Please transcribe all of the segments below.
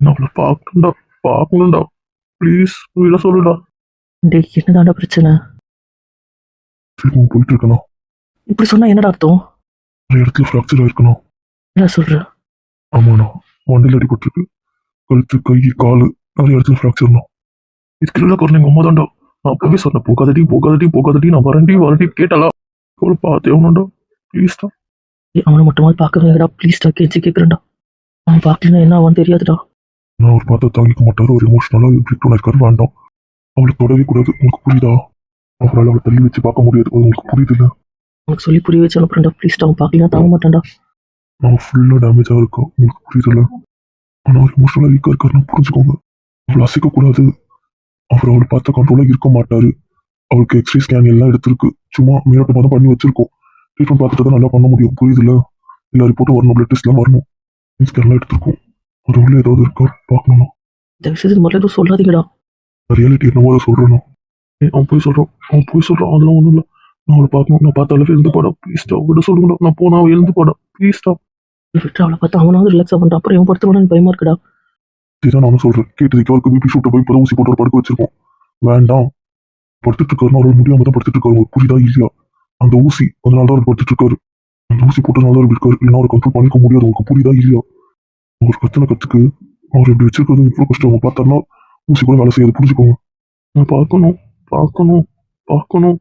அவளை பார்க்கணும்டா பார்க்கணும்டா. ப்ளீஸ் விட சொல்லுடா. டேய் என்னதாண்டா பிரச்சனை? சரி போயிட்டு இருக்கணும் இப்படி சொன்னா என்னடா அர்த்தம்? நிறைய இடத்துல ஃப்ராக்சர் ஆயிருக்கணும் என்ன சொல்ற? ஆமாண்ணா மண்டையில் அடிபட்டிருக்கு. கழுத்து கை காலு நிறைய இடத்துல ஃப்ராக்சர்ண்ணா இதுக்கு இல்லை காரணம் எங்கள் அம்மா தான்டா நான் அப்பவே சொன்னேன் போகாதடி போகாதடி போகாதடி நான் வரண்டி வரண்டி கேட்டாலா. அவளை பார்த்தே ஆகணும்டா. ப்ளீஸ் தான் ஏய், அவனை மட்டுமாவது பார்க்க வைங்கடா ப்ளீஸ்டா கேச்சு கேட்குறேன்டா அவன் பார்க்கலன்னா என்ன அவன் தெரியாதுடா. நான் ஒரு பார்த்தா தாங்கிக்க மாட்டாரு. ஒரு எமோஷனலாக இப்படி இருக்காரு வேண்டாம். அவளை தொடவே கூடாது. உங்களுக்கு புரியுதா? அவரால் அவளை தள்ளி வச்சு பார்க்க முடியாது. அது உங்களுக்கு புரியுது இல்லை உனக்கு சொல்லி புரிய வச்சு அனுப்புறேன்டா. ப்ளீஸ்டா அவன் பார்க்கலாம் தாங்க மாட்டான்டா. நான் ஃபுல்லாக டேமேஜாக இருக்கோம் உங்களுக்கு புரியுதுல்ல? ஆனால் அவர் எமோஷனலாக வீக்காக இருக்காருன்னு புரிஞ்சுக்கோங்க. அவளை அசைக்கக்கூடாது அவர் அவளை பார்த்த கண்ட்ரோலாக இருக்க மாட்டாரு. அவருக்கு எக்ஸ்ரே ஸ்கேன் எல்லாம் எடுத்திருக்கு. சும்மா மேலோட்டமாக தான் பண்ணி வச்சிருக்கோம். ட்ரீட்மெண்ட் பார்த்துட்டு தான் நல்லா பண்ண முடியும். புரியுதுல்ல? எல்லா ரிப்போர்ட்டும் வரணும். பிளட் டெஸ்ட்லாம் வரணும். ஸ்கேன்லாம் எடுத்திருக்கோம். அது உள்ள ஏதாவது இருக்கா பார்க்கணும் இந்த விஷயத்துக்கு முதல்ல எதுவும் சொல்லாதீங்கடா. ரியாலிட்டி என்னவோ அதை சொல்கிறேன் அவன் போய் சொல்கிறான் அவன் போய் சொல்கிறான் அதெல்லாம் ஒன்றும் இல்லை. நான் அவளை பார்க்கணும். நான் பார்த்தாலே எழுந்து போடா. ப்ளீஸ்டா விட சொல்லுங்கடா நான் போனா அவள் எழுந்து போடா. ப்ளீஸ்டா விட்டு அவளை பார்த்து அவனாவது ரிலாக்ஸ் ஆகணும் அப்புறம் இவன் படுத்துவானு பயமா இருக்குடா. இதுதான் நானும் சொல்றேன். கேட்டதுக்கு அவருக்கு பிபி ஷூட்டை போய் இப்போ ஊசி போட்டு ஒரு படுக்க வச்சிருக்கோம். வேண்டாம். படுத்துட்டு இருக்காருன்னு அவர் முடியாம தான் படுத்துட்டு இருக்காரு. உங்களுக்கு புரியுதா இல்லையா? அந்த ஊசி அதனால தான் அவர் படுத்துட்டு இருக்காரு. அந்த ஊசி போட்டதுனால தான் அவர் இருக்காரு. இல்லைன்னா அவர் கண்ட்ரோல் பண்ணிக்க முடியாது. உங்களுக்கு புரியுதா இல்லையா? ஒரு கத்தனை கத்துக்கு அவர் இப்படி வச்சிருக்கிறது இவ்வளோ கஷ்டம். அவங்க பார்த்தாருன்னா ஊசி கூட வேலை செய்யாது. புரிஞ்சுக்கோங்க. நான் பார்க்கணும். பார்க்கணும். பார்க்கணும்.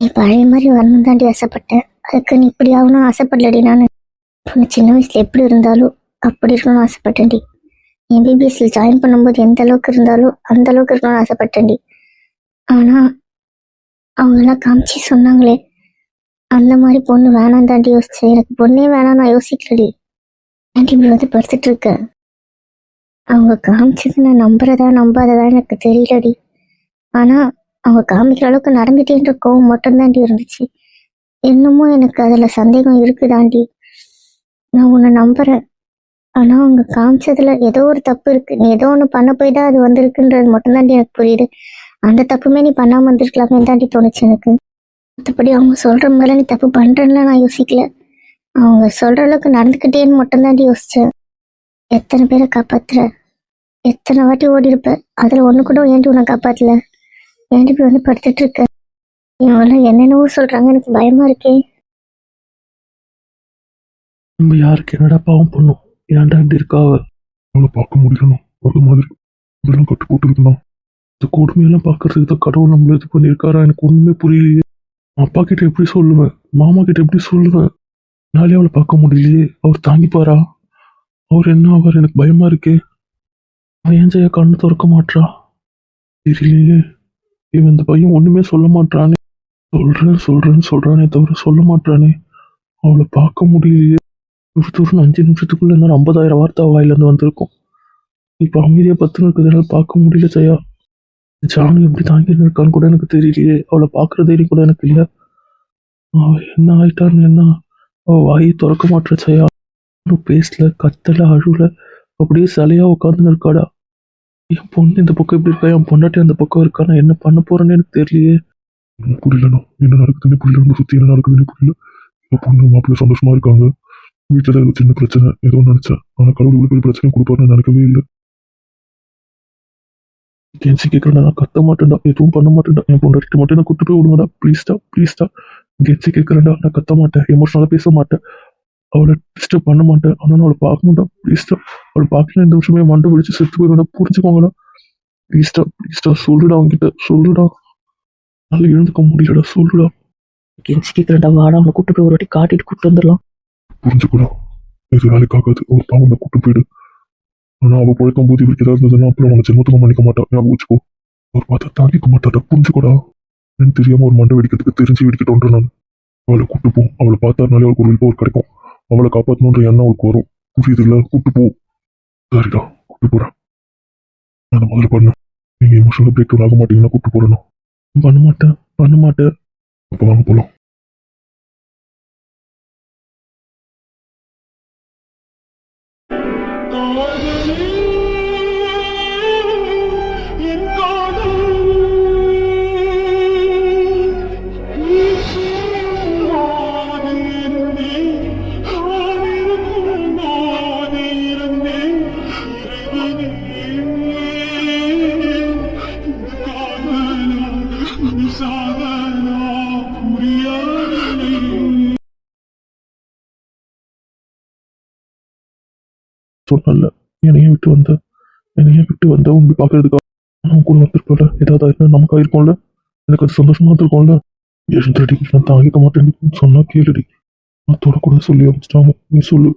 நீ பழைய மாதிரி வரணும் தாண்டி ஆசைப்பட்டேன். அதுக்கு நீ இப்படி ஆகணும்னு ஆசைப்படலடி. நான் பொண்ணு சின்ன வயசுல எப்படி இருந்தாலும் அப்படி இருக்கணும்னு ஆசைப்பட்டேன்டி. எம்பிபிஎஸ்ல ஜாயின் பண்ணும்போது எந்த அளவுக்கு இருந்தாலோ அந்த அளவுக்கு இருக்கணும்னு ஆசைப்பட்டேன்டி. ஆனா அவங்க எல்லாம் காமிச்சு சொன்னாங்களே அந்த மாதிரி பொண்ணு வேணாம் தாண்டி யோசிச்சேன் எனக்கு பொண்ணே வேணாம் நான் யோசிக்கலடி. ஆண்டி இப்படி வந்து படுத்துட்டு இருக்கேன் அவங்க காமிச்சது நான் நம்புறதா நம்பாததா எனக்கு தெரியலடி. ஆனா அவங்க காமிக்கிற அளவுக்கு நடந்துட்டேன்ற கோவம் மட்டும்தாண்டி இருந்துச்சு. இன்னமும் எனக்கு அதுல சந்தேகம் இருக்குதாண்டி. நான் உன்னை நம்புறேன். ஆனா அவங்க காமிச்சதுல ஏதோ ஒரு தப்பு இருக்கு. நீ ஏதோ ஒன்று பண்ண போய் தான் அது வந்திருக்குன்றது மட்டும்தாண்டி எனக்கு புரியுது. அந்த தப்புமே நீ பண்ணாம வந்திருக்கலாமே தாண்டி தோணுச்சு எனக்கு. மற்றபடி அவங்க சொல்ற மாதிரிலாம் நீ தப்பு பண்றேன்னு நான் யோசிக்கல. அவங்க சொல்ற அளவுக்கு நடந்துக்கிட்டேன்னு மட்டும்தாண்டி யோசித்தேன் எத்தனை பேரை காப்பாற்றுற எத்தனை வாட்டி ஓடி இருப்ப அதில் ஒன்று கூட ஏன்டி உன்னை காப்பாற்றல ஏன்டி இப்படி வந்து படுத்துட்டு இருக்க? இவங்கெல்லாம் என்னென்னவோ சொல்றாங்க. எனக்கு பயமா இருக்கே. நம்ம யாருக்கு என்னடா பாவம் பண்ணும்? ஏன்டா இப்படி இருக்கா? அவ அவளை பார்க்க முடியலணும் ஒரு மாதிரி இதெல்லாம் கட்டு போட்டுருக்கணும் இந்த கொடுமையெல்லாம் பார்க்கறதுக்கு தான் கடவுள் நம்மள இது பண்ணியிருக்காரா? எனக்கு ஒன்றுமே புரியலையே. அப்பா கிட்ட எப்படி சொல்லுவேன்? மாமா கிட்ட எப்படி சொல்லுவேன்? நாளே அவளை பார்க்க முடியலையே. அவர் தாங்கிப்பாரா? அவர் என்ன அவர் எனக்கு பயமா இருக்கே. அவன் ஏன் ஜெயா கண்ணு திறக்க மாட்றா? தெரியலையே. இவன் இந்த பையன் ஒண்ணுமே சொல்ல மாட்டானே சொல்றேன் சொல்கிறேன்னு சொல்றானே தவிர சொல்ல மாட்டானே அவளை பார்க்க முடியலையே. ஒரு தூரம் அஞ்சு நிமிஷத்துக்குள்ள இருந்தாலும் ஐம்பதாயிரம் வார்த்தை வாயிலிருந்து வந்திருக்கும். இப்போ அமைதியா பத்துன்னு இருக்கிறதுனால பார்க்க முடியல ஜெயா. ஜானு எப்படி தாங்கிட்டு இருக்கான்னு கூட எனக்கு தெரியலையே. அவளை பார்க்குற தைரியம் கூட எனக்கு இல்லை. அவ என்ன ஆயிட்டான்னு என்ன? அவள் வாயை திறக்க மாட்டேச்சையா ஒன்றும் பேசல கத்தல அழுல அப்படியே சிலையா உட்காந்துன்னு இருக்காடா. என் பொண்ணு இந்த பக்கம் இப்படி இருக்கா? என் பொண்டாட்டி அந்த பக்கம் இருக்கா? நான் என்ன பண்ண போறேன்னு எனக்கு தெரியலையே. எனக்கு புரியலண்ணா என்ன நடக்குதுன்னு புரியல. நம்ம சுத்தி என்ன நடக்குதுன்னு புரியல. என் பொண்ணு மாப்பிள்ளை சந்தோஷமா இருக்காங்க. வீட்டுல ஏதோ சின்ன பிரச்சனை ஏதோ நினச்சேன். ஆனா கடவுள் பிரச்சனை கொடுப்பாருன்னு நினைக்கவே இல்லை. கெஞ்சி கேட்கறேன் நான் கத்த மாட்டேன்டா. எதுவும் பண்ண மாட்டேன்டா. என் பொண்டாட்டி மட்டும் என்ன கூட்டு போய் விடுங்கடா. ப்ளீஸ்டா ப்ளீஸ்டா கெஞ்சி கேட்கறேன்டா நான் கத்த மாட்டேன். எமோஷனலாக பேச மாட்டேன். அவளை டிஸ்டர்ப் பண்ண மாட்டேன். ஆனால் நான் அவளை பார்க்க மாட்டேன் ப்ளீஸ்டா அவளை பார்க்கல இந்த விஷயமே மண்டை பிடிச்சி செத்து போயிடும்டா புரிஞ்சுக்கோங்கடா. ப்ளீஸ்டா ப்ளீஸ்டா சொல்லுடா அவன்கிட்ட. சொல்லுடா. நல்லா எழுந்துக்க முடியலடா. சொல்லுடா. கெஞ்சி கேட்கறேன்டா வாடா. அவனை கூட்டு போய் ஒரு வாட்டி காட்டிட்டு கூட்டு வந்துடலாம். புரிஞ்சுக்கூடா. இது வேலைக்கு ஆகாது ஒரு பாவனை கூட்டு போயிடு. ஆனால் அவள் பழக்கம் போது இவருக்கு ஏதாவது இருந்ததுன்னா அப்புறம் அவனை ஜென்மத்துக்கு பண்ணிக்க மாட்டா. ஞாபகம் வச்சுக்கோ. அவர் பார்த்தா தாங்கிக்க மாட்டாடா. புரிஞ்சுக்கோடா. எனக்கு தெரியாமல் ஒரு மண்டை வெடிக்கிறதுக்கு தெரிஞ்சு வெடிக்கட்டோன்ற நான் அவளை கூட்டு போ. அவளை பார்த்தாருனாலே அவளுக்கு ஒரு வில்பவர் கிடைக்கும். அவளை காப்பாற்றணுன்ற எண்ணம் அவளுக்கு வரும். புரியுது இல்லை கூட்டு போ. சரிடா. கூட்டு போகிறேன் அந்த முதல்ல பண்ணு. நீங்கள் எமோஷனல் பிரேக் டவுன் ஆக மாட்டீங்கன்னா கூட்டு போறணும் பண்ண மாட்டேன். பண்ண மாட்டேன். அப்போ வாங்க போகலாம் விட்டு வந்த என்னைய விட்டு வந்த? உங்க பாக்குறதுக்கா நான் கூட வந்திருக்கோம்ல. ஏதாவது ஆயிருந்தா நமக்கு ஆயிருக்கும்ல எனக்கு அது சந்தோஷமா இருந்திருக்கும்ல. எழுந்தடி நான் தாங்கிக்க மாட்டேன் சொன்னா கேளுடி. நான் தொடக்கூட சொல்லி அமைச்சிட்டாங்க நீ சொல்லு.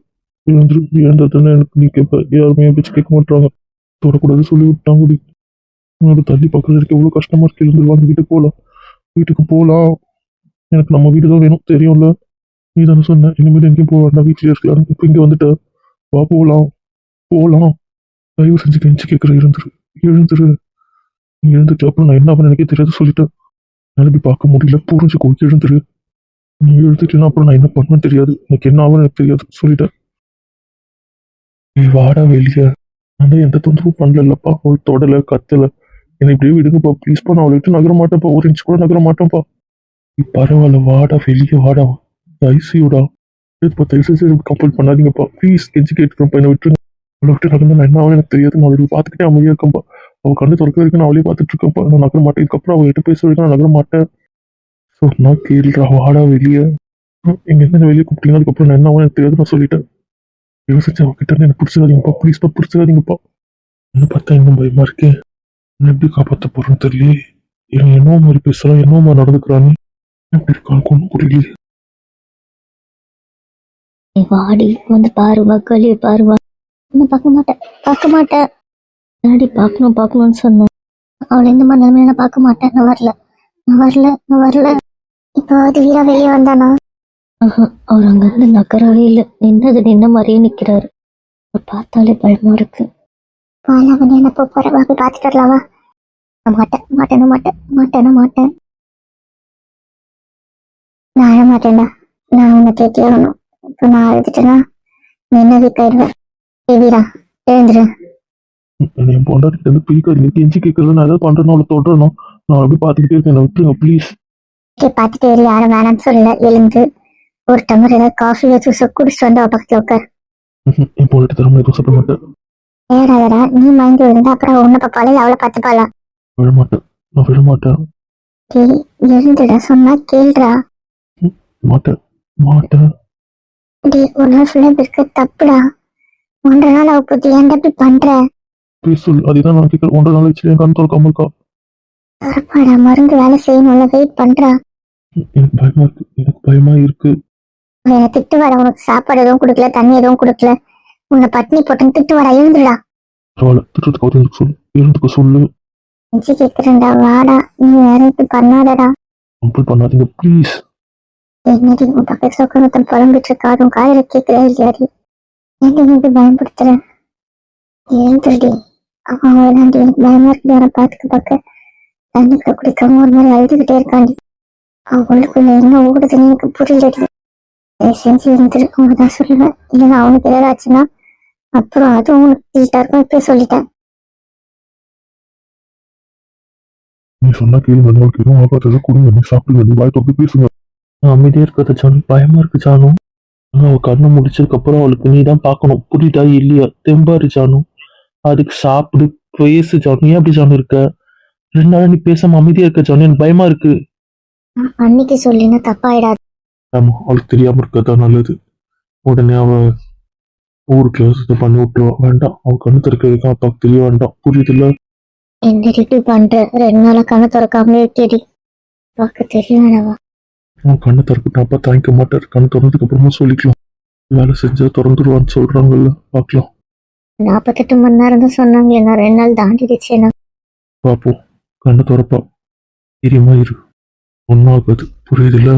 எழுந்துரு எழுந்ததுன்னு எனக்கு நீ கேட்ப. யாருமே பேச்சு கேட்க மாட்டாங்க தொடக்கூடாது சொல்லி விட்டாங்கடி உனக்கு தள்ளி பார்க்கறது எனக்கு எவ்வளவு கஷ்டமா இருக்கு? எழுந்துருவாங்க வீட்டுக்கு போகலாம் வீட்டுக்கு போகலாம் எனக்கு நம்ம வீடு தான் வேணும். தெரியும்ல. நீ தானே சொன்ன. இனிமேல் எங்கேயும் போக வேண்டாம். வீட்டிலே இருக்கலாம். இப்போ இங்கே வந்துட்டு. வா போகலாம் போகலாம் தயவு செஞ்சு கெஞ்சி கேட்குற எழுந்துரு. எழுந்துரு. நீ எழுந்துட்டு அப்புறம் நான் என்ன பண்ண எனக்கே தெரியாது சொல்லிட்டேன் என்னால் பார்க்க முடியல புரிஞ்சுக்கோ எழுந்துரு. நீ எழுந்துட்டுனா அப்புறம் நான் என்ன பண்ணேன்னு தெரியாது. எனக்கு என்ன ஆகும் எனக்கு தெரியாது சொல்லிட்டேன் நீ வாடா வெளியே. நான் எந்த தொந்தரவும் பண்ணலப்பா. அவள் தொடலை கத்தலை. என்னை இப்படியே விடுங்கப்பா. ப்ளீஸ்ப்பா நான் அவளை விட்டு நகர மாட்டேன்ப்பா. ஒரு இன்ச் கூட நகர மாட்டேன்ப்பா. நீ பரவாயில்ல வாடா வெளியே வாடா. ஐசியூடா இப்போ தயவு செஞ்சு கம்பல் பண்ணாதீங்கப்பா. ப்ளீஸ் எஜுகேட் பையனை விட்டு விட்டு அவளை நான் என்ன ஆகும் எனக்கு தெரியாது. நான் அவளை பார்த்துக்கிட்டே அமைதியாக இருக்கப்பா. அவள் கண்டு திறக்க வரைக்கும் நான் அவளே பார்த்துட்டு இருக்கப்பா. நான் நகர மாட்டேன். இதுக்கப்புறம் அவள் கிட்ட பேச வரைக்கும் நான் நகர மாட்டேன். ஸோ நான் கேள்றா வாடா வெளியே. இங்க இருந்து வெளியே கூப்பிட்டீங்க அதுக்கப்புறம் நான் என்ன ஆகும் எனக்கு தெரியாது நான் சொல்லிட்டேன். யோசிச்சு அவகிட்ட இருந்து எனக்கு பிடிச்சிடாதீங்கப்பா. ப்ளீஸ்ப்பா பிடிச்சிடாதீங்கப்பா. என்ன பார்த்தா இன்னும் பயமா இருக்கேன் என்ன எப்படி காப்பாற்ற போறேன்னு தெரியல இவன் என்னவோ மாதிரி பேசுறான் என்னவோ மாதிரி நடந்துக்கிறான்னு எப்படி இருக்கான்னு ஒன்றும் புரியல வாடி வந்து பாருவா கழிய பாருவா நான் பார்க்க மாட்டேன். பார்க்க மாட்டேன். முன்னாடி பார்க்கணும் பார்க்கணும்னு சொன்னேன். அவளை இந்த மாதிரி நிலைமையில நான் பார்க்க மாட்டேன். நான் வரல. நான் வரல. நான் வரல. இப்போ அது வீரா வெளியே வந்தானா? அவர் அங்கிருந்து நகரவே இல்லை. நின்னது நின்ன மாதிரியே நிக்கிறாரு. அவரை பார்த்தாலே பயமா இருக்கு. அவன் என்ன போற? வா போய் பார்த்துட்டு வரலாமா? நான் மாட்டேன். மாட்டேன மாட்டேன். மாட்டேன மாட்டேன். நான் அழ மாட்டேன்டா. நான் உன்னை கேட்டே ஆகணும். இப்போ நான் அழுதுட்டேன்னா நீ என்ன ஏய் வீரா எழுந்துரு. என்னை என் பொண்டாட்டிட்ட இருந்து பிரிக்காதீங்க கெஞ்சி கேட்கறது நான் ஏதாவது பண்றேன்னு அவளை தொடரணும் நான் அப்படி பார்த்துக்கிட்டே இருக்கேன். என்னை விட்டுருங்க ப்ளீஸ் கே பார்த்துட்டு ஏறி யாரும் வேணாம்னு சொல்லல. எழுந்து ஒரு டம்ளர் ஏதாவது காஃபி வச்சு குடிச்சிட்டு வந்து அவ பக்கத்துல உட்கார். என் பொண்டாட்டி தரமா எதுவும் சாப்பிட மாட்டேன் ஏடாதடா நீ மயங்கி விழுந்தா அப்புறம் உன்னை பாப்பாளே அவளை பார்த்துப்பாளா? மாட்டேன் நான் விழ மாட்டேன் டேய் எழுந்துடா சொன்னா கேளுடா. மாட்டேன். மாட்டேன். டேய் ஒரு நாள் ஃபுல்லா இருக்க தப்புடா. ஒன்றரை நாள் அவ பத்தி ஏன்டா இப்படி பண்ற? ப்ளீஸ் சொல் அதுதான் நான் கேட்கறேன். ஒன்றரை நாள் வச்சு என் கண் திறக்காம இருக்கா? தரப்பாடா மருந்து வேலை செய்யணும்ல வெயிட் பண்றா. எனக்கு பயமா இருக்கு. எனக்கு பயமா இருக்கு. அவன் என்னை திட்டு வர உனக்கு சாப்பாடு எதுவும் கொடுக்கல தண்ணி எதுவும் கொடுக்கல. உன்னை பட்னி போட்டுன்னு திட்டு வர எழுந்துடா. பரவாயில்ல திட்டத்துக்கு சொல்லு. சொல்லு. கேட்கிறேன்டா வாடா. நீ வேற இப்படி பண்ணாதடா. கம்பல் பண்ணாதீங்க ப்ளீஸ் என்னடி உன் பக்கத்துல உட்காந்து புலம்பிட்டு இருக்கா அதுவும் இல்லையாடி? நீ இப்படி பயன்படுத்துற எழுந்துருடி அவன் அவளாண்டி எனக்கு பயமா இருக்கு. அவனை பார்த்துக்க பார்க்க தண்ணி கூட குடிக்காம ஒரு மாதிரி அழுதுகிட்டே இருக்காண்டி. அவன் உள்ளுக்குள்ள என்ன ஓடுதுன்னு எனக்கு புரியலடி. செஞ்சு எழுந்துரு தான் சொல்லுவேன். இல்லைன்னா அவனுக்கு ஏதாவது ஆச்சுன்னா அப்புறம் அதுவும் உனக்கு தீட்டா இருக்கும். இப்பயே சொல்லிட்டேன். நீ சொன்னா கேளுங்க உங்களுக்கு எதுவும் ஆகாததை கொடுங்க. நீ சாப்பிடுங்க. நீ வாய் தொட்டு பேசுங்க. அமைதியா இருக்கிறத ஜானு பயமா இருக்கு ஜானு ஆனா அவ கண்ணை முடிச்சதுக்கு அப்புறம் அவளுக்கு நீ தான் பார்க்கணும். புரியுதா இல்லையா? தெம்பாரு ஜானு. அதுக்கு சாப்பிடு பேசு ஜானு. ஏன் அப்படி ஜானு இருக்க? ரெண்டு நாள் நீ பேசாம அமைதியா இருக்க ஜானு. எனக்கு பயமா இருக்கு. அன்னைக்கு சொல்லினா தப்பாயிடாது. ஆமா அவளுக்கு தெரியாம இருக்கதான் நல்லது. உடனே அவ ஊருக்கு இது பண்ணி விட்டுருவா. வேண்டாம் அவ கண்ணு திறக்க வைக்க அப்பாவுக்கு தெரிய வேண்டாம் புரியுதுல்ல? என்னடி இப்படி பண்ற? ரெண்டு நாளா கண்ணை திறக்காமலே இருக்கேடி. பார்க்க தெரியவேணவா அவன் கண்ணை திறக்கட்டும் அப்பா தாங்கிக்க மாட்டார் கண்ணு திறந்ததுக்கு அப்புறமா சொல்லிக்கலாம். வேலை செஞ்சா திறந்துருவான்னு சொல்றாங்கல்ல பார்க்கலாம். நாற்பத்தெட்டு மணி நேரம் தான் சொன்னாங்க நான் ரெண்டு நாள் தாண்டிடுச்சு பார்ப்போம் கண்ணை திறப்பா. தெரியுமா இரு. ஒன்றாகாது புரியுதுல்ல?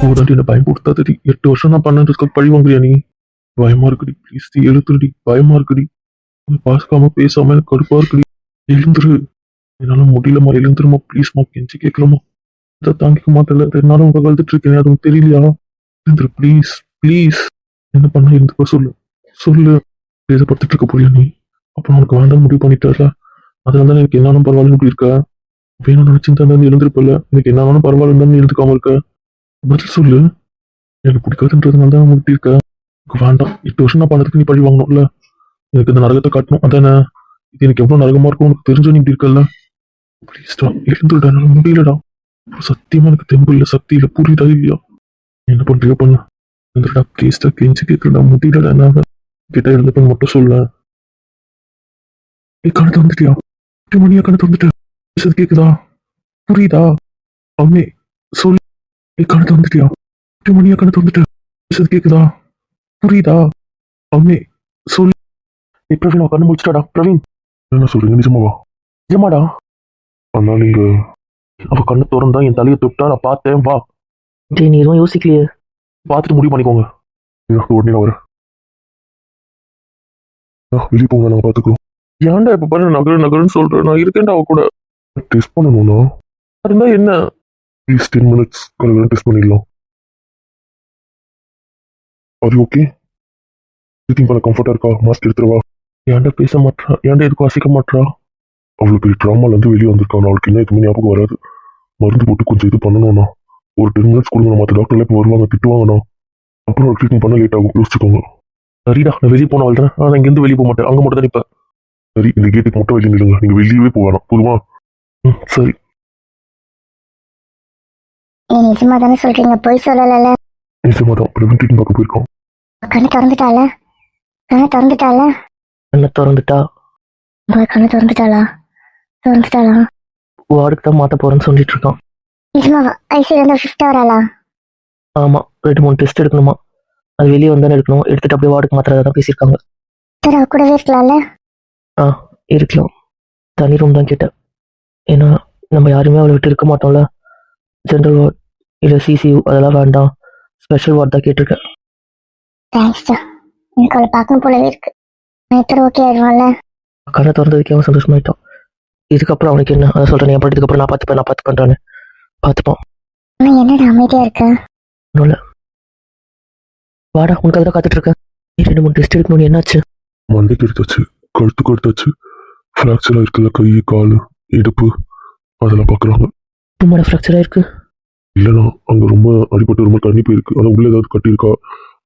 டி என்ன பயன்படுத்தாதடி எட்டு வருஷம் நான் பண்ணதுக்கு பழி வாங்குறியா நீ? பயமா இருக்குடி. ப்ளீஸ் டி எழுத்துடி பயமா இருக்குடி. பாசுக்காம பார்க்காம பேசாம எனக்கு கடுப்பா இருக்குடி. எழுந்துரு. என்னால முடியலம்மா. எழுந்துருமா ப்ளீஸ்மா கெஞ்சி கேட்கலாமா இதை தாங்கிக்க மாட்டல என்னால உங்க கழுத்துட்டு இருக்கேன். அதுவும் தெரியலையா? எழுந்துரு. ப்ளீஸ் ப்ளீஸ் என்ன பண்ண எழுந்துக்க சொல்லு. சொல்லு. பேசப்படுத்திட்டு இருக்க போறியா நீ? அப்புறம் உனக்கு வேண்டாம் முடிவு பண்ணிட்டார்ல. அதனால தான் எனக்கு என்னாலும் பரவாயில்ல இப்படி இருக்க வேணும் நினைச்சிருந்தா இருந்து எழுந்திருப்பல எனக்கு என்னாலும் பரவாயில்ல தான் எழுந்துக்காம இருக்க. பதில் சொல்லு. எனக்கு பிடிக்காதுன்றதுனால தான் இப்படி இருக்க எனக்கு வேண்டாம். எட்டு வருஷம் நான் பண்ணதுக்கு நீ பழி வாங்கணும்ல. எனக்கு இந்த நரகத்தை காட்டணும். அதானே? இது எனக்கு எவ்வளோ நரகமாக இருக்கும்? உனக்கு தெரிஞ்சு நீ இப்படி இருக்கல ப்ளீஸ்டா எழுந்துடா என்னால் முடியலடா. அப்புறம் சத்தியமா எனக்கு தெம்பு இல்லை. சக்தி இல்லை புரியுதா இல்லையா? என்ன பண்ணுறியோ பண்ணு. எழுந்துடா ப்ளீஸ்டா கெஞ்சி கேட்கறடா முடியலடா என்னால. கிட்ட இருந்துட்டு மட்டும் சொல்ல. நீ கணக்கு வந்துட்டியா எட்டு மணியா கணக்கு வந்துட்ட கேட்குதா புரியுதா? அம்மே சொல் நீ கணக்கு வந்துட்டியா? எட்டு மணியா வந்துட்ட பேசுறது கேக்குதா? புரியுதா? அம்மே சொல் ஏய் பிரவீன் கண்ணு முடிச்சிட்டாடா பிரவீன். என்ன சொல்றீங்க? நிஜமாவா நிஜமாடா அண்ணா நீங்க அவ கண்ணு திறந்தா என் தலையை தொட்டா நான் பார்த்தேன் வா. டேய் நீ எதுவும் யோசிக்கலையே? பார்த்துட்டு முடிவு பண்ணிக்கோங்க. உடனே நான் வரேன். வெளியே போங்க நாங்கள் பார்த்துக்குறோம். ஏன்டா இப்ப பண்ண நகரு நகருன்னு சொல்றேன் நான் இருக்கேன்டா அவ கூட. டெஸ்ட் பண்ணணும்னா? இருந்தா என்ன? ப்ளீஸ் டென் மினிட்ஸ் கலகலாம் டெஸ்ட் பண்ணிடலாம். அது ஓகே ப்ரீத்திங் பண்ண கம்ஃபர்ட்டாக இருக்கா? மாஸ்க் எடுத்துருவா ஏன்டா பேச மாட்டா ஏன்டா எதுக்கும் வாசிக்க மாட்டா அவ்வளோ பெரிய ட்ராமாலேருந்து வெளியே வந்திருக்கான். அவளுக்கு என்ன எதுவுமே ஞாபகம் வராது. மருந்து போட்டு கொஞ்சம் இது பண்ணணும்ண்ணா ஒரு டென் மினிட்ஸ் கொடுங்க. மற்ற டாக்டர்லாம் இப்போ வருவாங்க. திட்டுவாங்கண்ணா. அப்புறம் ட்ரீட்மெண்ட் பண்ண லேட் ஆகும். யோசிச்சுக்கோங்க. சரிடா நான் வெளியே போன வாழ்றேன் ஆனா இங்கிருந்து வெளியே போக மாட்டேன். அங்க மட்டும் தான் நிப்பேன். சரி இந்த கேட்டுக்கு மட்டும் வெளியே நில்லுங்க. நீங்கள் வெளியவே போகலாம். போதுமா ம், சரி. நீ நிஜமா தானே சொல்றீங்க? பொய் சொல்லல நிச்சயமா தான் பிரவீன் ட்ரீட்மெண்ட் பார்க்க போயிருக்கோம். கண்ணு திறந்துட்டால கண்ணு திறந்துட்டால என்ன திறந்துட்டா? உங்க கண்ணு திறந்துட்டாளா? திறந்துட்டாளா? வார்டுக்கு தான் மாத்த போறேன்னு சொல்லிட்டு இருக்கான். நிஜமாவா ஐசியில இருந்து ஷிஃப்ட் வராளா? ஆமா. ரெண்டு மூணு டெஸ்ட் எடுக்கணுமா? அது வெளியே வந்தானே எடுக்கணும். எடுத்துட்டு அப்படியே வார்டுக்கு மாத்திரதான் தான் பேசியிருக்காங்க. சரி அவ கூடவே இருக்கலாம்ல? ஆ இருக்கலாம். தனி ரூம் தான் கேட்டேன். ஏன்னா நம்ம யாருமே அவளை விட்டு இருக்க மாட்டோம்ல. ஜென்ரல் வார்ட் இல்லை சிசியூ அதெல்லாம் வேண்டாம். ஸ்பெஷல் வார்ட் தான் கேட்டிருக்கேன். தேங்க்ஸ்டா எனக்கு அவளை பார்க்கணும் போலவே இருக்கு. நேத்தர் ஓகே ஆயிடுவான்ல? கண்ணை திறந்ததுக்கே அவன் சந்தோஷமாயிட்டான் இதுக்கப்புறம் அவனுக்கு என்ன? அதை படத்துக்கு அப்புறம் நான் பார்த்துப்பேன் நான் பார்த்துப்பேன்றானு பார்த்துப்பான் ஆனா என்னடா அமைதியா இருக்க? ஒன்றும் இல்லை. வாடா உனக்கு அதில் காத்துட்டு இருக்கேன் நீ ரெண்டு மூணு டெஸ்ட் எடுக்கணும்னு என்னாச்சு? மண்டைக்கு எடுத்தாச்சு. கழுத்துக்கு எடுத்தாச்சு ஃப்ராக்சராக இருக்குல்ல கை கால் இடுப்பு. அதெல்லாம் பார்க்குறாங்க. தும்மாட ஃப்ராக்சர் ஆயிருக்கு இல்லைண்ணா அங்கே ரொம்ப அடிபட்டு ரொம்ப தண்ணி போயிருக்கு. அதான் உள்ளே ஏதாவது கட்டியிருக்கா?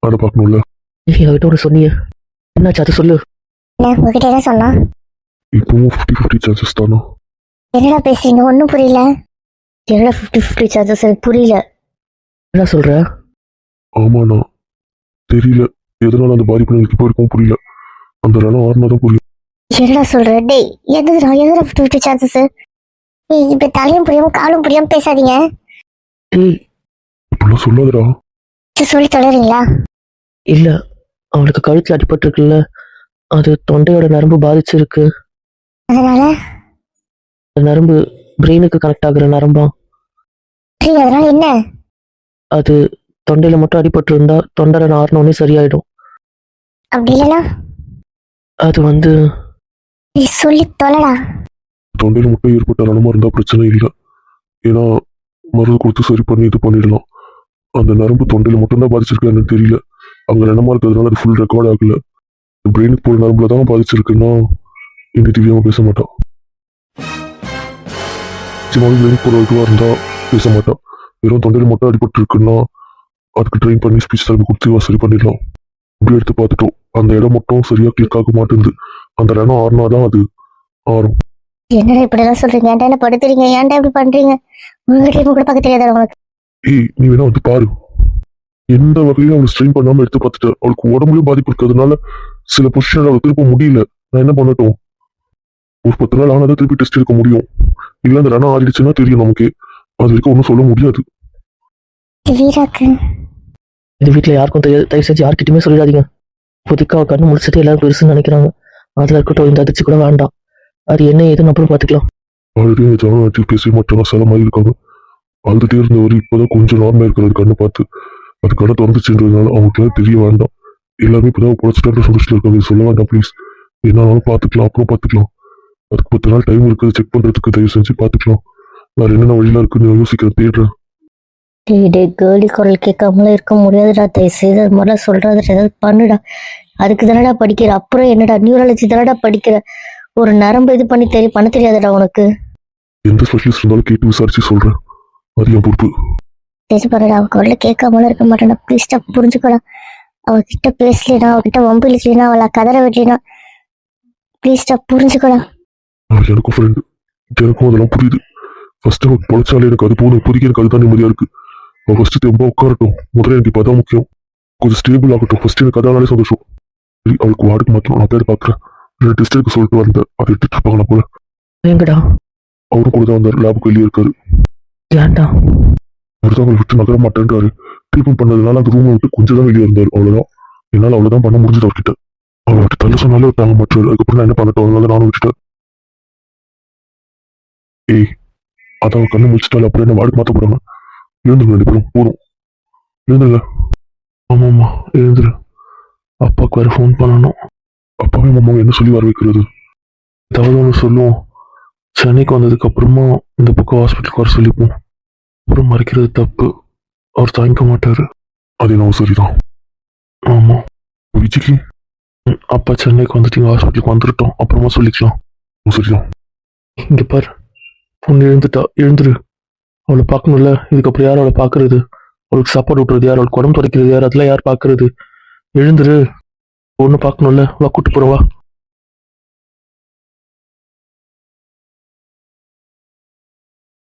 அதை பார்க்கணும்ல. நீ என்கிட்ட ஒன்று சொன்னியே. என்னாச்சு? அதை சொல்லு. என்ன உங்ககிட்ட என்ன சொன்னா? இப்போவும் ஃபிஃப்டி ஃபிஃப்டி சான்சஸ் தானா? என்னடா பேசுறீங்க? ஒன்றும் புரியல. என்னடா ஃபிஃப்டி ஃபிஃப்டி சார்ஜஸ் எனக்கு புரியல. என்ன சொல்ற? ஆமாண்ணா. தெரியல. எதனால அந்த பாதிப்பு எனக்கு இப்போ இருக்கும் புரியல. அந்த ரணம் ஆறுனா தான் புரியும். என்னடா சொல்ற? டேய் எதுடா எதுடா ஃபிஃப்டி ஃபிஃப்டி சார்ஜஸ் ஏய் இப்ப தலையும் புரியாம காலும் புரியாம பேசாதீங்க. ஏய் இப்படிலாம் சொல்லாதடா. சொல்லி தொடறீங்களா இல்ல அவளுக்கு கழுத்துல அடிபட்டிருக்குல்ல அது தொண்டையோட நரம்பு பாதிச்சிருக்கு. அதனால? அந்த நரம்பு பிரெயினுக்கு கனெக்ட் ஆகுற நரம்பா. சரி அதனால என்ன? அது தொண்டையில மட்டும் அடிபட்டு இருந்தா தொண்டரை நாரினோடனே சரியாயிடும். அப்படி இல்லைன்னா? அது வந்து நீ சொல்லி தொலைடா. தொண்டையில் மட்டும் ஏற்பட்ட ரணமாக இருந்தால் பிரச்சனை இல்லை. ஏன்னா மருந்து கொடுத்து சரி பண்ணி இது பண்ணிடலாம். அந்த நரம்பு தொண்டையில் மட்டும்தான் பாதிச்சிருக்கு எனக்கு தெரியல. அங்கே நினமா இருக்கிறதுனால அது ஃபுல் ரெக்கார்ட் ஆகல. பிரெயினுக்கு போகிற நரம்புல தான் பாதிச்சிருக்குன்னா இந்த திவ்யாவும் பேச மாட்டான் நிச்சயமாக பிரெயினுக்கு போகிற இதுவாக இருந்தால் பேச மாட்டான் வெறும் தொண்டையில் மட்டும் அடிபட்டு இருக்குன்னா அதுக்கு ட்ரெயின் பண்ணி ஸ்பீச் தெரப்பி கொடுத்து சரி பண்ணிடலாம். இப்படி எடுத்து பார்த்துட்டோம். அந்த இடம் மட்டும் சரியாக கிளிக் ஆக மாட்டேங்குது. அந்த இடம் ஆறுனா தான் அது ஆறும். என்னடா இப்படி எல்லாம் சொல்றீங்க? ஏன்டா என்ன படுத்துறீங்க? ஏன்டா இப்படி பண்றீங்க? உங்ககிட்ட கூட பார்க்க தெரியாதா உங்களுக்கு ஏய் நீ வேணா வந்து பாரு. எந்த வகையிலும் அவளை ஸ்ட்ரெயின் பண்ணாம எடுத்து பார்த்துட்டு அவளுக்கு உடம்புலயும் பாதிப்பு இருக்கிறதுனால சில பொசிஷன் அவளை திருப்ப முடியல. நான் என்ன பண்ணட்டும்? ஒரு பத்து நாள் ஆனதான் திருப்பி டெஸ்ட் எடுக்க முடியும். இல்ல அந்த ரணம் ஆறிடுச்சுன்னா தெரியும் நமக்கு. அது வரைக்கும் ஒன்றும் சொல்ல முடியாது. வீராக்கு இது வீட்ல யாருக்கும் தெரியாது தயவு செஞ்சு யார்கிட்டயுமே சொல்லிடாதீங்க. புதுக்கா அவ கண்ணு முடிச்சுட்டு எல்லாரும் பெருசுன்னு நினைக்கிறாங்க. அதுல இருக்கட்டும் இந்த அதிர்ச்சி கூட வேண்டாம். அது என்ன ஏதுன்னு அப்புறம் பாத்துக்கலாம் ஆல்ரெடி அந்த ஜான ஆட்சி பேசி மற்றவங்க சில மாதிரி இருக்காங்க. அழுதுட்டே இருந்தவர் இப்போதான் கொஞ்சம் நார்மலா இருக்கிறது கண்ணு பார்த்து. அது கடை திறந்துச்சுன்றதுனால அவங்களுக்குலாம் தெரிய வேண்டாம். எல்லாருமே இப்பதான் பொழைச்சிட்டு சந்தோஷத்துல இருக்காங்க. சொல்ல வேண்டாம் ப்ளீஸ் என்னாலும் பார்த்துக்கலாம் அப்புறம் பார்த்துக்கலாம். அதுக்கு பத்து நாள் டைம் இருக்குது. செக் பண்றதுக்கு தயவு செஞ்சு பார்த்துக்கலாம். வேற என்னென்ன வழியெல்லாம் இருக்குன்னு யோசிக்கிறேன். தேடுறேன். டேய் டேய் கேர்லி குரல் கேட்காமலாம் இருக்க முடியாதுடா. தயவு செய்து அது மாதிரிலாம் சொல்றது ஏதாவது பண்ணுடா. அதுக்கு தானடா படிக்கிற. அப்புறம் என்னடா? நியூராலஜி தானடா படிக்கிற. ஒரு நரம்பு இது பண்ணி தெரிய பண்ண தெரியாதுடா உனக்கு. எந்த ஸ்பெஷலிஸ்ட் இருந்தாலும் கேட்டு விசாரிச்சு சொல்றேன். அது என் பொறுப்பு. பேச பாருடா அவ குரல கேட்காமலாம் இருக்க மாட்டேன்டா. ப்ளீஸ்டா புரிஞ்சுக்கடா. அவகிட்ட பேசலைனா அவகிட்ட வம்பு இழுக்கலைனா அவளை கதற விடலைனா ப்ளீஸ்டா புரிஞ்சுக்கடா. எனக்கும் ஃப்ரெண்டு எனக்கும் அதெல்லாம் புரியுது. ஃபர்ஸ்ட் அவன் பொழைச்சாலே எனக்கு அது போதும். இப்போதைக்கு எனக்கு அதுதான் நிம்மதியா இருக்கு. அவன் ஃபர்ஸ்ட் தெம்பா உட்காரட்டும். முதல்ல எனக்கு இப்போ அதான் முக்கியம். கொஞ்சம் ஸ்டேபிள் ஆகட்டும். ஃபர்ஸ்ட் எனக்கு அதனாலே சந்தோஷம். அவளுக்கு வார்டுக்கு மாற்றணும் நான் பேர் பார்க்குறேன். ரெண்டு டெஸ்ட் எடுக்க சொல்லிட்டு வந்தேன் அதை எடுத்துட்டு போல. எங்கடா? அவரும் கூட தான் வந்தார் லேபுக்கு வெளியே இருக்காரு. ஏன்டா? அவர் தான் அவளை விட்டு நகர மாட்டேன்றாரு. ட்ரீட்மெண்ட் பண்ணதுனால அந்த ரூமை விட்டு கொஞ்சம் தான் வெளியே இருந்தார் அவ்வளவுதான். என்னால் அவ்வளவுதான் பண்ண முடிஞ்சது அவர்கிட்ட. அவளை விட்டு தள்ள சொன்னாலே அவர் தாங்க மாட்டாரு. அதுக்கப்புறம் நான் என்ன பண்ணட்டும்? அதனால நானும் விட்டுட்டேன். ஏய் அதான் அவன் கண்ணு முடிச்சிட்டால அப்புறம் என்ன வார்டுக்கு மாத்த போறாங்க? எழுந்துருங்க ரெண்டு பேரும் போதும். எழுந்துருங்க. ஆமா ஆமா எழுந்துரு. அப்பாவுக்கு வேற ஃபோன் பண்ணணும். அப்பாவே மாமாவை என்ன சொல்லி வர வைக்கிறது? ஏதாவது ஒன்று சொல்லுவோம் சென்னைக்கு வந்ததுக்கு அப்புறமா இந்த பக்கம் ஹாஸ்பிட்டலுக்கு வர சொல்லிப்போம். அப்புறம் மறைக்கிறது தப்பு. அவர் தாங்கிக்க மாட்டார். அது என்ன சரிதான். ஆமாம் விஜிக்கு ம், அப்பா சென்னைக்கு வந்துட்டீங்க ஹாஸ்பிட்டலுக்கு வந்துட்டோம் அப்புறமா சொல்லிக்கலாம். சரிதான். இங்கே பாரு. பொண்ணு எழுந்துட்டா. எழுந்துரு. அவளை பார்க்கணும்ல. இதுக்கப்புறம் யார் அவளை பார்க்கறது? அவளுக்கு சாப்பாடு விட்டுறது யார்? அவளுக்கு உடம்பு துடைக்கிறது யார்? அதெல்லாம் யார் பார்க்கறது? எழுந்துரு. ஒன்று பார்க்கணும்ல? வா கூட்டு போகிறவா